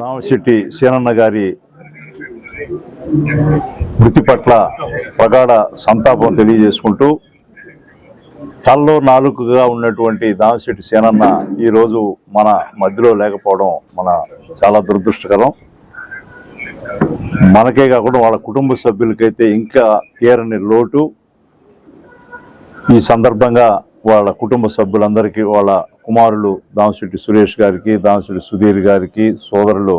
నామశెట్టి సీనన్న గారి మృతి పట్ల ప్రగాఢ సంతాపం తెలియజేసుకుంటూ తల్లో నాలుకగా ఉన్నటువంటి దామశెట్టి సేనన్న ఈరోజు మన మధ్యలో లేకపోవడం మన చాలా దురదృష్టకరం. మనకే కాకుండా వాళ్ళ కుటుంబ సభ్యులకైతే ఇంకా తీరని లోటు. ఈ సందర్భంగా వాళ్ళ కుటుంబ సభ్యులందరికీ వాళ్ళ కుమారులు దామశెట్టి సురేష్ గారికి దామశెట్టి సుధీర్ గారికి సోదరులు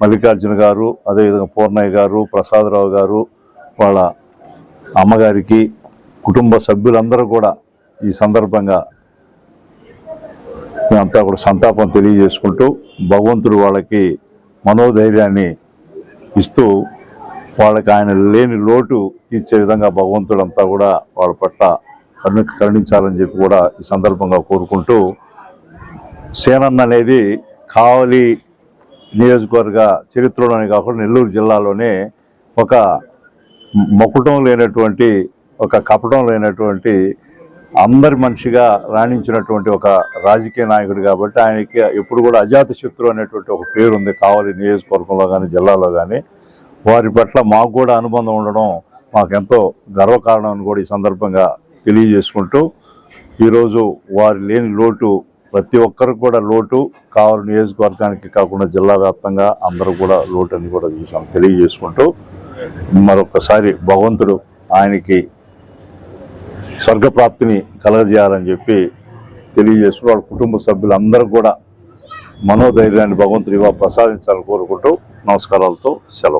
మల్లికార్జున గారు అదేవిధంగా పూర్ణయ్య గారు ప్రసాదరావు గారు వాళ్ళ అమ్మగారికి కుటుంబ సభ్యులందరూ కూడా ఈ సందర్భంగా మేమంతా కూడా సంతాపం తెలియజేసుకుంటూ భగవంతుడు వాళ్ళకి మనోధైర్యాన్ని ఇస్తూ వాళ్ళకి ఆయన లేని లోటు తీర్చే విధంగా భగవంతుడంతా కూడా వాళ్ళ పట్ల కరుణ కరుణించాలని చెప్పి కూడా ఈ సందర్భంగా కోరుకుంటూ సేనన్న అనేది కావలి నియోజకవర్గ చరిత్రలోనే కాకుండా నెల్లూరు జిల్లాలోనే ఒక మొక్కటం లేనటువంటి ఒక కపటం లేనటువంటి అందరి మనిషిగా రాణించినటువంటి ఒక రాజకీయ నాయకుడు కాబట్టి ఆయనకి ఎప్పుడు కూడా అజాత శత్రు అనేటువంటి ఒక పేరు ఉంది కావలి నియోజకవర్గంలో కానీ జిల్లాలో కానీ వారి పట్ల మాకు కూడా అనుబంధం ఉండడం మాకెంతో గర్వకారణం అని కూడా ఈ సందర్భంగా తెలియజేసుకుంటూ ఈరోజు వారి లేని లోటు ప్రతి ఒక్కరికి కూడా లోటు. కావాలి నియోజకవర్గానికి కాకుండా జిల్లా వ్యాప్తంగా అందరూ కూడా లోటు అని కూడా చూసాం. తెలియజేసుకుంటూ మరొకసారి భగవంతుడు ఆయనకి స్వర్గప్రాప్తిని కలగజేయాలని చెప్పి తెలియజేస్తూ వాళ్ళ కుటుంబ సభ్యులందరూ కూడా మనోధైర్యాన్ని భగవంతుడిగా ప్రసాదించాలని కోరుకుంటూ నమస్కారాలతో సెలవు.